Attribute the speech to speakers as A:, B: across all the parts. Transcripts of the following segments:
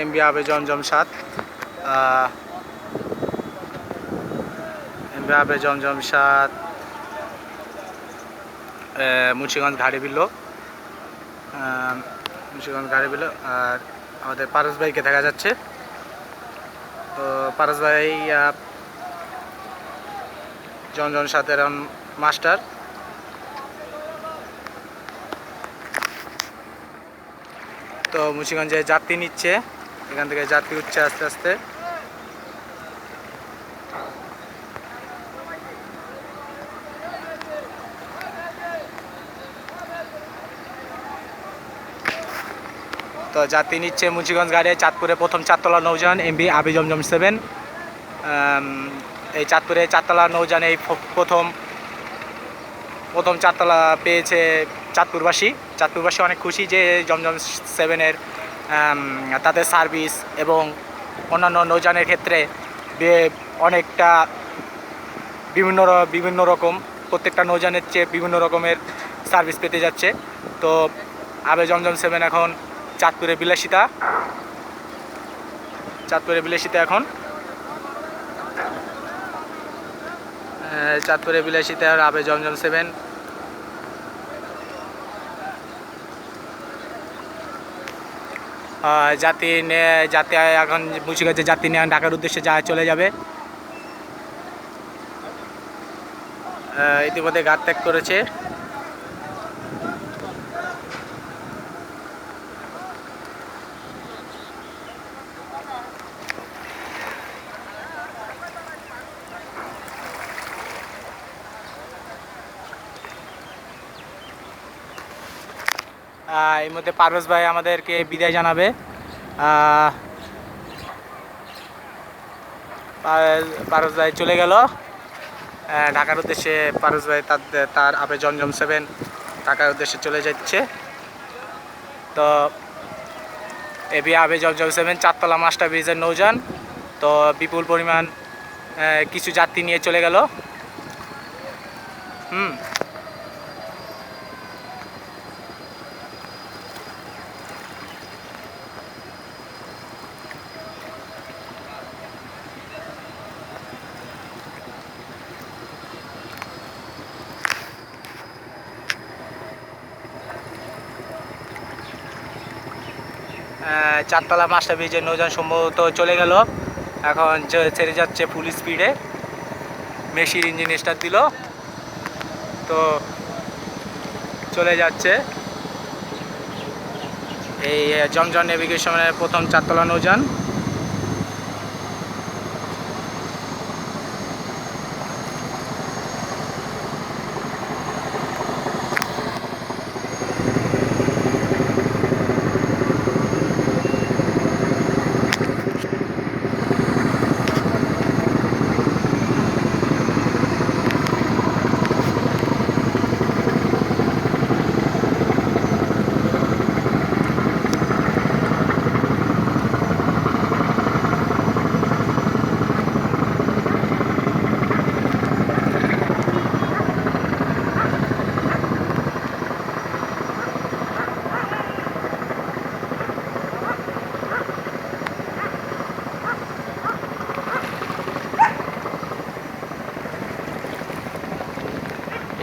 A: MB আবে জমজম সাত MB আবে জমজম সাত মুন্সিগঞ্জ ঘাড়ি আহ, মুন্সিগঞ্জ ঘাড়ি বিল্লো আর আমাদের পারস ভাইকে দেখা যাচ্ছে। তো পারস ভাই জমজম সাতের মাস্টার। তো মুন্সিগঞ্জে যাত্রী নিচ্ছে। এখান থেকে যাত্রী উঠছে আস্তে আস্তে। তো যাত্রী নিচ্ছে মুন্সিগঞ্জ গাড়ি, চাঁদপুরে প্রথম চারতলা নৌযান, এমবি আবি জমজম সেভেন। এই চাঁদপুরে চারতলা নৌযান এই প্রথম প্রথম চারতলা পেয়েছে চাঁদপুরবাসী। চাঁদপুরবাসী অনেক খুশি যে জমজম সেভেনের তাদের সার্ভিস এবং অন্যান্য নৌযানের ক্ষেত্রে অনেকটা বিভিন্ন বিভিন্ন রকম, প্রত্যেকটা নৌযানের চেয়ে বিভিন্ন রকমের সার্ভিস পেতে যাচ্ছে। তো আবে জমজম সেভেন এখন চাঁদপুরে বিলাসিতা। চাঁদপুরে বিলাসিতা এখন। চাঁদপুরে বিলাসিতা আর আবে জমজম সেভেন যাত্রী যাত্রী এখন বুঝে গেছে যাত্রী নিয়ে ঢাকার উদ্দেশ্যে যা চলে যাবে। ইতিমধ্যে ঘাট ত্যাগ করেছে। এই মধ্যে পারভেজ ভাই আমাদেরকে বিদায় জানাবে। পারভেজ ভাই চলে গেল। ঢাকার উদ্দেশ্যে পারভেজ ভাই তার তার আবে জমজম সেভেন ঢাকার উদ্দেশ্যে চলে যাচ্ছে। তো এবি আবে জমজম সেভেন, চারতলা মাস্টার ব্রিজের নৌযান। তো বিপুল পরিমাণ কিছু যাত্রী নিয়ে চলে গেল। হুম। চারতলা মাস্টার ব্রিজের নৌযান সম্ভবত চলে গেল। এখন ছেড়ে যাচ্ছে ফুল স্পিডে মেশির ইঞ্জিন স্টার্ট দিল। তো চলে যাচ্ছে। এই জমজন নেভিগেশনের প্রথম চারতলা নৌযান।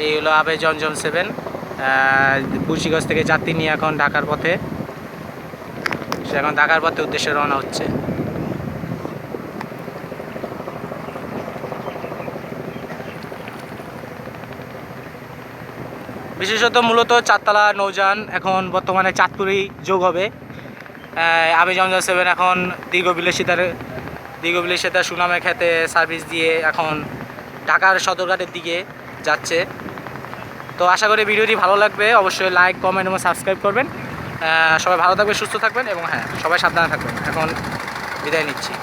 A: এই হলো আবে জমজম সেভেন বুশিগঞ্জ থেকে যাত্রী নিয়ে এখন ঢাকার পথে। সে এখন ঢাকার পথে উদ্দেশ্যে রওনা হচ্ছে। বিশেষত মূলত চারতলা নৌযান এখন বর্তমানে চাঁদপুরেই যোগ হবে। আবে জমজম সেভেন এখন দীর্ঘ বিলাসিতার দীর্ঘ বিলাসিতার খেতে সার্ভিস দিয়ে এখন ঢাকার সদরঘাটের দিকে যাচ্ছে। তো আশা করি ভিডিওটি ভালো লাগবে। অবশ্যই লাইক কমেন্ট এবং সাবস্ক্রাইব করবেন। সবাই ভালো থাকবেন, সুস্থ থাকবেন এবং হ্যাঁ সবাই সাবধানে থাকবেন। এখন বিদায় নিচ্ছি।